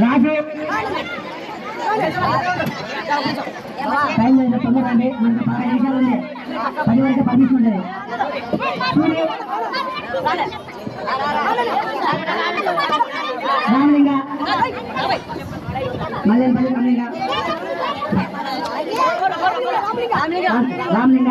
రాజు time లేదు తొందరండి మనకు పది నిమిషాలు ఉంది పది వరకు పర్మిషన్ ఉండేది సూర్య రామలింగ మల్లెపల్లి రామలింగ రామలింగ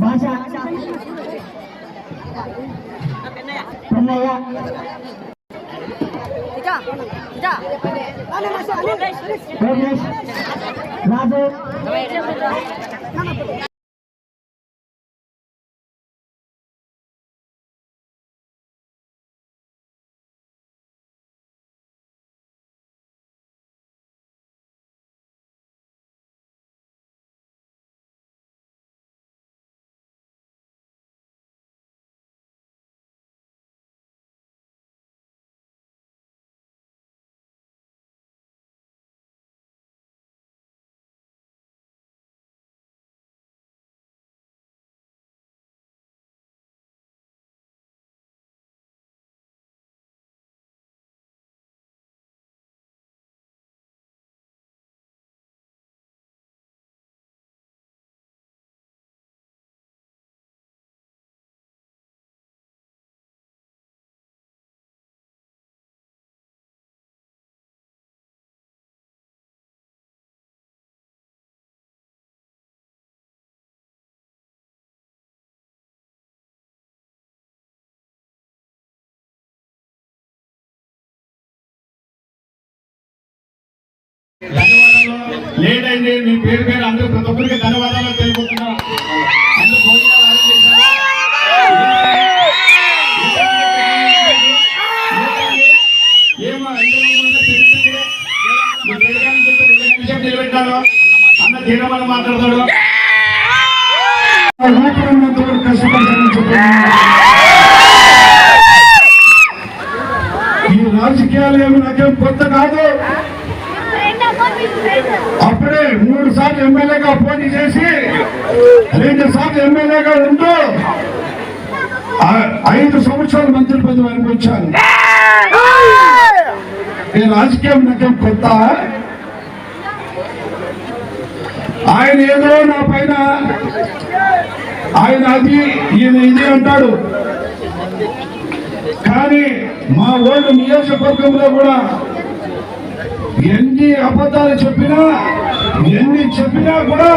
భాష రాజు. లేట్ అయింది మీ పేరు పేరు అందరూ ప్రతి ఒక్కరికి ధన్యవాదాలు నిలబెట్టాను అన్న తీరమని మాట్లాడతాడు. ఊపిరినంత వరకు కష్టపడతానని చెప్పాను ఈ రాజకీయాలు ఏమి నాకేం కొత్త కాదు అప్పుడే మూడు సార్లు ఎమ్మెల్యేగా పోటీ చేసి రెండు సార్లు ఎమ్మెల్యేగా ఉంటూ ఐదు సంవత్సరాలు మంత్రి పదవి అనిపించాను ఈ రాజకీయం నాకేం కొత్త? ఆయన ఏదో నా పైన ఆయన అది ఈయన ఇది అంటాడు. కానీ మా ఓల్డ్ నియోజకవర్గంలో కూడా ఎన్ని అబద్ధాలు చెప్పినా ఎన్ని చెప్పినా కూడా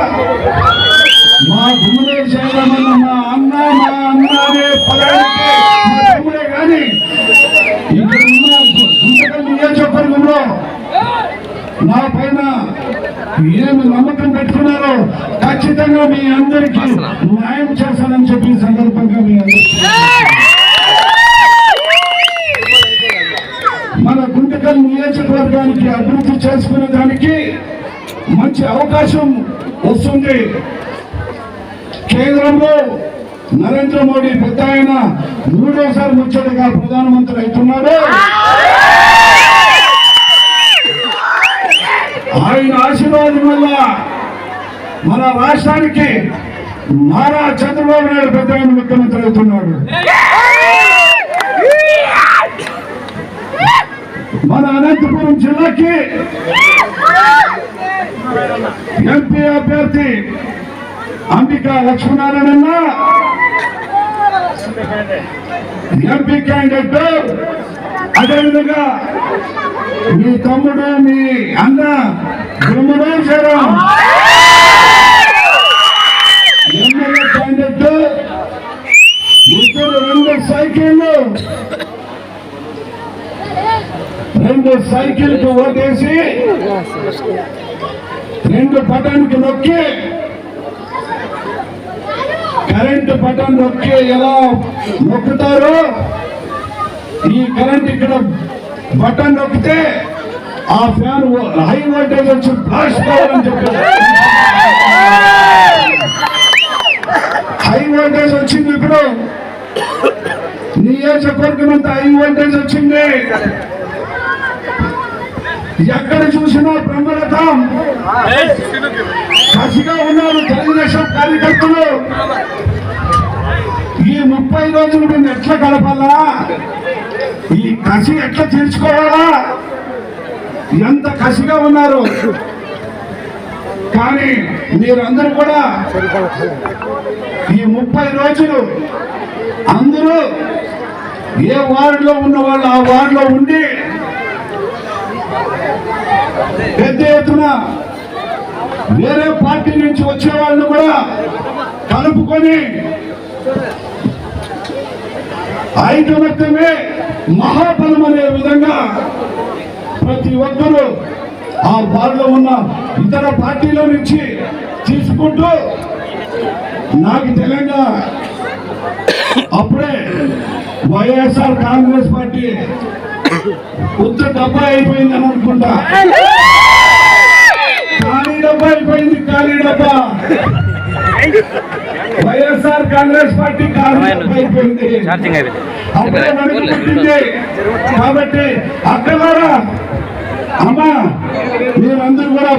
మా గుమ్మడే చేయమన్న మా అన్న మా అన్నే పదానికి మా కానీ ఇక్కడ ఉన్న గుంటకల్ నియోజకవర్గంలో నా పైన ఏమి నమ్మకం పెట్టుకున్నారో ఖచ్చితంగా మీ అందరికీ న్యాయం చేస్తానని చెప్పి సందర్భంగా మీ అందరికీ మన నియోజకవర్గానికి అభివృద్ధి చేసుకునే దానికి మంచి అవకాశం వస్తుంది. కేంద్రంలో నరేంద్ర మోడీ పెద్ద ఆయన మూడోసారి ముచ్చటగా ప్రధానమంత్రి అవుతున్నాడు. ఆయన ఆశీర్వాదం వల్ల మన రాష్ట్రానికి నారా చంద్రబాబు నాయుడు పెద్ద ఆయన ముఖ్యమంత్రి అవుతున్నాడు. అనంతపురం జిల్లాకి ఎంపీ అభ్యర్థి అంబికా లక్ష్మీనారాయణ ఎంపీ క్యాండిడేట్ అదేవిధంగా మీ తమ్ముడు మీ అన్న బ్రహ్మేశ్వరం ఎమ్మెల్యే క్యాండిడేట్ ఇద్దరు రెండు సైకిళ్ళు రెండు సైకిల్కు ఓటేసి రెండు బటన్కి నొక్కి కరెంటు బటన్ నొక్కి ఎలా నొక్కుతారో ఈ కరెంట్ ఇక్కడ బటన్ నొక్కితే ఆ ఫ్యాన్ హై వోల్టేజ్ వచ్చి ఫ్లాష్ కావాలని చెప్పారు. హై వోల్టేజ్ వచ్చింది ఇప్పుడు. నియోజకవర్గం అంతా హై వోల్టేజ్ వచ్చింది. ఎక్కడ చూసినా బ్రహ్మరథం. కసిగా ఉన్నారు తెలుగుదేశం కార్యకర్తలు. ఈ ముప్పై రోజులు మేము ఎట్లా గడపాలా? ఈ కసి ఎట్లా తీర్చుకోవాలా? ఎంత కసిగా ఉన్నారు? కానీ మీరందరూ కూడా ఈ ముప్పై రోజులు అందరూ ఏ వార్డులో ఉన్న వాళ్ళు ఆ వార్డులో ఉండి పెద్ద ఎత్తున వేరే పార్టీ నుంచి వచ్చే వాళ్ళని కూడా కలుపుకొని ఐకమత్యమే మహాబలం అనే విధంగా ప్రతి ఒక్కరూ ఆ వారిలో ఉన్న ఇతర పార్టీల నుంచి తీసుకుంటూ నాకు తెలంగాణ అప్పుడే వైఎస్ఆర్ కాంగ్రెస్ పార్టీ ఉత్త డబ్బా అయిపోయింది అని అనుకుంటా. ఖాళీ డబ్బా అయిపోయింది ఖాళీ డబ్బా. వైఎస్ఆర్ కాంగ్రెస్ పార్టీ అయిపోయింది. అప్పుడే కాబట్టి అక్కడ అమ్మా మీరందరూ కూడా